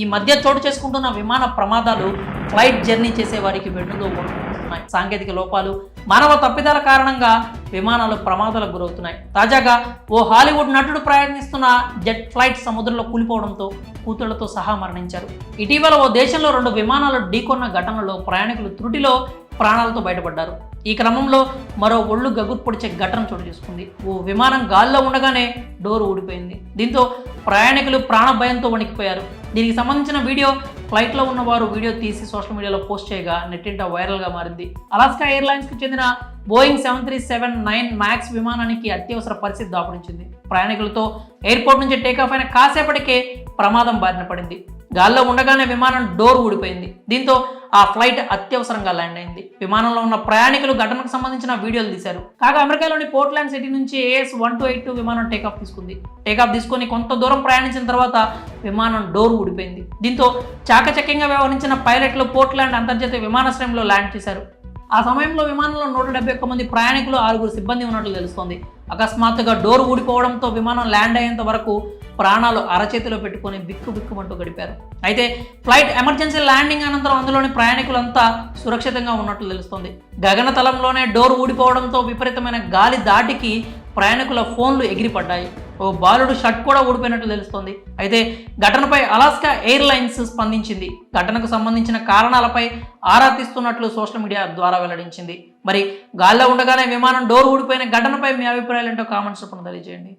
ఈ మధ్య చోటు చేసుకుంటున్న విమాన ప్రమాదాలు ఫ్లైట్ జర్నీ చేసే వారికి వెన్నులో వణుకుతున్నాయి సాంకేతిక లోపాలు మానవ తప్పిదాల కారణంగా విమానాలు ప్రమాదాలకు గురవుతున్నాయి. తాజాగా ఓ హాలీవుడ్ నటుడు ప్రయాణిస్తున్న జెట్ ఫ్లైట్ సముద్రంలో కూలిపోవడంతో కూతుళ్ళతో సహా మరణించారు. ఇటీవల ఓ దేశంలో రెండు విమానాలు ఢీకొన్న ఘటనలో ప్రయాణికులు త్రుటిలో ప్రాణాలతో బయటపడ్డారు. ఈ క్రమంలో మరో ఒళ్ళు గగురు పొడిచే ఘటన చోటు చేసుకుంది. ఓ విమానం గాల్లో ఉండగానే డోర్ ఊడిపోయింది. దీంతో ప్రయాణికులు ప్రాణ భయంతో వణికిపోయారు. దీనికి సంబంధించిన వీడియో ఫ్లైట్లో ఉన్న వారు వీడియో తీసి సోషల్ మీడియాలో పోస్ట్ చేయగా నెట్టింట వైరల్గా మారింది. అలాస్కా ఎయిర్లైన్స్కి చెందిన Boeing seven three seven nine max విమానానికి అత్యవసర పరిస్థితి దాపురించింది. ప్రయాణికులతో ఎయిర్పోర్ట్ నుంచి టేకాఫ్ అయిన కాసేపటికే ప్రమాదం బారిన పడింది. గాల్లో ఉండగానే విమానం డోర్ ఊడిపోయింది. దీంతో ఆ ఫ్లైట్ అత్యవసరంగా ల్యాండ్ అయింది. విమానంలో ఉన్న ప్రయాణికులు ఘటనకు సంబంధించిన వీడియోలు తీశారు. కాగా అమెరికాలోని పోర్ట్లాండ్ సిటీ నుంచి AS one two eight two విమానం టేకాఫ్ తీసుకుంది. టేకాఫ్ తీసుకొని కొంత దూరం ప్రయాణించిన తర్వాత విమానం డోర్ ఊడిపోయింది. దీంతో చాకచక్యంగా వ్యవహరించిన పైలట్లు పోర్ట్లాండ్ అంతర్జాతీయ విమానాశ్రయంలో ల్యాండ్ చేశారు. ఆ సమయంలో విమానంలో నూట డెబ్బై ఒక్క మంది ప్రయాణికులు ఆరుగురు సిబ్బంది ఉన్నట్లు తెలుస్తోంది. అకస్మాత్తుగా డోర్ ఊడిపోవడంతో విమానం ల్యాండ్ అయ్యేంత వరకు ప్రాణాలు అరచేతిలో పెట్టుకొని బిక్కు బిక్కుమంటూ గడిపారు. అయితే ఫ్లైట్ ఎమర్జెన్సీ ల్యాండింగ్ అనంతరం అందులోని ప్రయాణికులంతా సురక్షితంగా ఉన్నట్లు తెలుస్తోంది. గగనతలంలోనే డోర్ ఊడిపోవడంతో విపరీతమైన గాలి దాటికి ప్రయాణికుల ఫోన్లు ఎగిరిపడ్డాయి. ఓ బాలుడు షర్ట్ కూడా ఊడిపోయినట్లు తెలుస్తోంది. అయితే ఘటనపై అలాస్కా ఎయిర్లైన్స్ స్పందించింది. ఘటనకు సంబంధించిన కారణాలపై ఆరా తీస్తున్నట్లు సోషల్ మీడియా ద్వారా వెల్లడించింది. మరి గాల్లో ఉండగానే విమానం డోర్ ఊడిపోయిన ఘటనపై మీ అభిప్రాయాలు ఏంటో కామెంట్స్ రూపంలో తెలియజేయండి.